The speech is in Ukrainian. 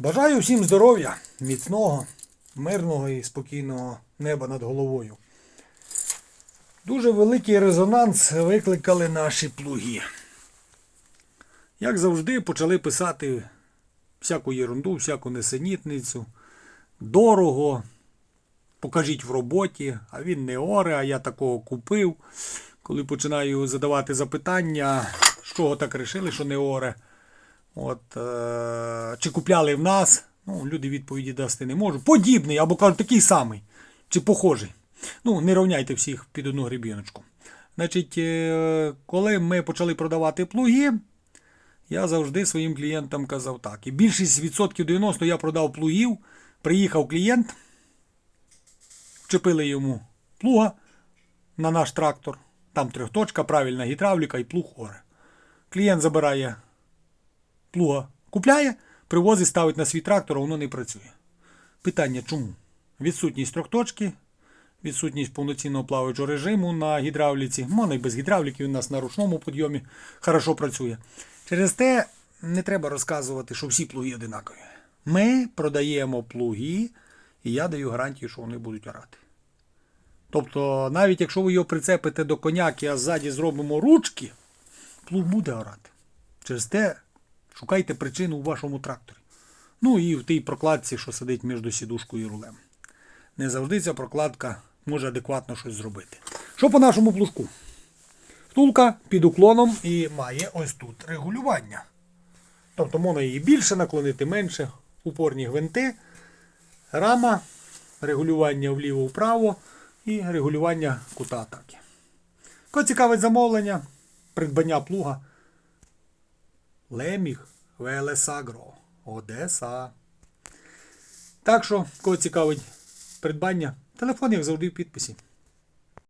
Бажаю всім здоров'я, міцного, мирного і спокійного неба над головою. Дуже великий резонанс викликали наші плуги. Як завжди, почали писати всяку єрунду, всяку несенітницю. Дорого. Покажіть в роботі, а він не оре, а я такого купив. Коли починаю задавати запитання, з чого так рішили, що не оре. От, е, чи купляли в нас? Ну, люди відповіді дасти не можуть. Подібний, або кажуть, такий самий, чи похожий. Ну, не рівняйте всіх під одну гребіночку. Значить, е, коли ми почали продавати плуги, я завжди своїм клієнтам казав так. І більшість відсотків 90 я продав плугів. Приїхав клієнт, вчепили йому плуга на наш трактор. Там трьохточка, правильна гідравліка і плуг оре. Клієнт забирає плуга, купляє, привозить, ставить на свій трактор, а воно не працює. Питання чому? Відсутність трьохточки, відсутність повноцінного плаваючого режиму на гідравліці. Можна і без гідравліки, у нас на ручному підйомі хорошо працює. Через те не треба розказувати, що всі плуги одинакові. Ми продаємо плуги, і я даю гарантію, що вони будуть орати. Тобто, навіть якщо ви його прицепите до коняки, а ззаді зробимо ручки, плуг буде орати. Через те шукайте причину у вашому тракторі. Ну і в тій прокладці, що сидить між сідушкою і рулем. Не завжди ця прокладка може адекватно щось зробити. Що по нашому плужку? Втулка під уклоном і має ось тут регулювання. Тобто можна її більше наклонити, менше, упорні гвинти, рама, регулювання вліво-вправо і регулювання кута атаки. Кого цікавить замовлення, придбання плуга. Леміг Велесагро. Одеса. Так що, кого цікавить придбання, телефон, як завжди в підписі.